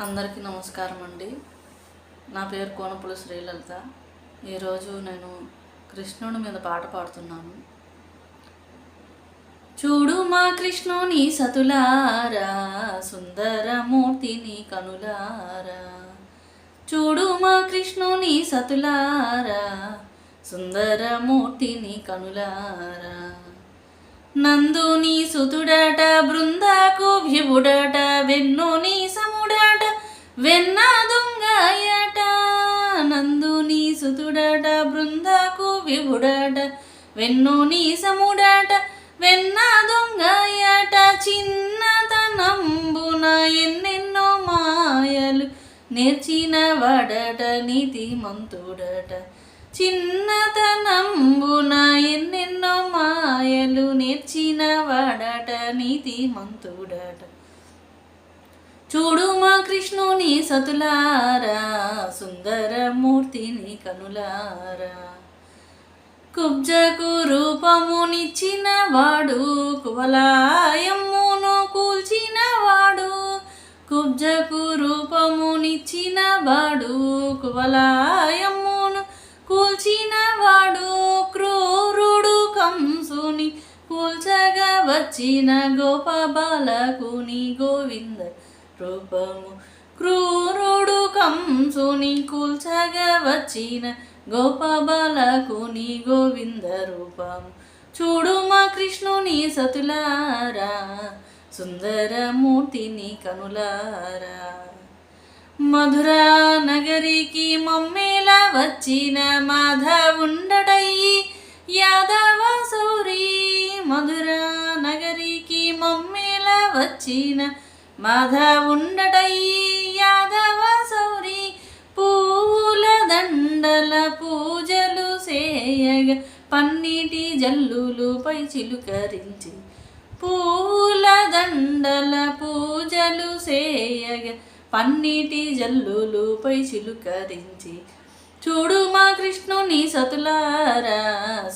అందరికీ నమస్కారం అండి నా పేరు కోనపుల శ్రీలలిత. ఈరోజు నేను కృష్ణుని మీద పాట పాడుతున్నాను. చూడు మా కృష్ణుని సతులారా సుందరమూర్తిని కనులారా. చూడు మా కృష్ణుని సతులారా సుందరమూర్తిని కనులారా. నందుని సుతుడట బృందాకు విభుడట వెన్ను వెన్న దొంగయట నందుని సుతుడట బృందాకు విభుడట వెన్నుని సముడట వెన్న దొంగయట చిన్నతనంబున ఎన్నెన్నో మాయలు నేర్చిన వాడట నీతిమంతుడట. చిన్నతనంబున ఎన్నెన్నో మాయలు నేర్చిన వాడట నీతిమంతుడట. చూడు విష్ణుని కృష్ణుని సతులారా సుందరమూర్తిని కనులారా. కుబ్జకు రూపమునిచ్చిన వాడు కువలాయమ్మును కూల్చిన వాడు కుబ్జకు రూపమునిచ్చిన వాడు కువలాయమ్మును కూల్చిన వాడు క్రూరుడు కంసుని కూల్చగా వచ్చిన గోప బాలకుని గోవింద రూపము క్రూరుడు కంసుని కూల్చగా వచ్చిన గోపబలకుని గోవింద రూపము. చూడు మా కృష్ణుని సతులారా సుందరమూర్తిని కనులారా. మధురా నగరికి మమ్మేల వచ్చిన మాధవుండటయ్యి యాదవ సౌరీ మధురా నగరికి మమ్మేల వచ్చిన మాధవుండటయ్యి యాదవ సౌరి పూల దండల పూజలు సేయగ పన్నీటి జల్లులుపై చిలుకరించి పూల దండల పూజలు సేయగ పన్నీటి జల్లులుపై చిలుకరించి చూడు మా కృష్ణుని సతులారా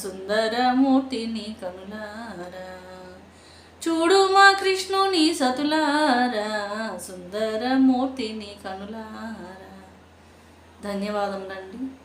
సుందరమూర్తిని కనులారా. చూడు కృష్ణుని సతులారా సుందరమూర్తిని కనులారా. ధన్యవాదములండి.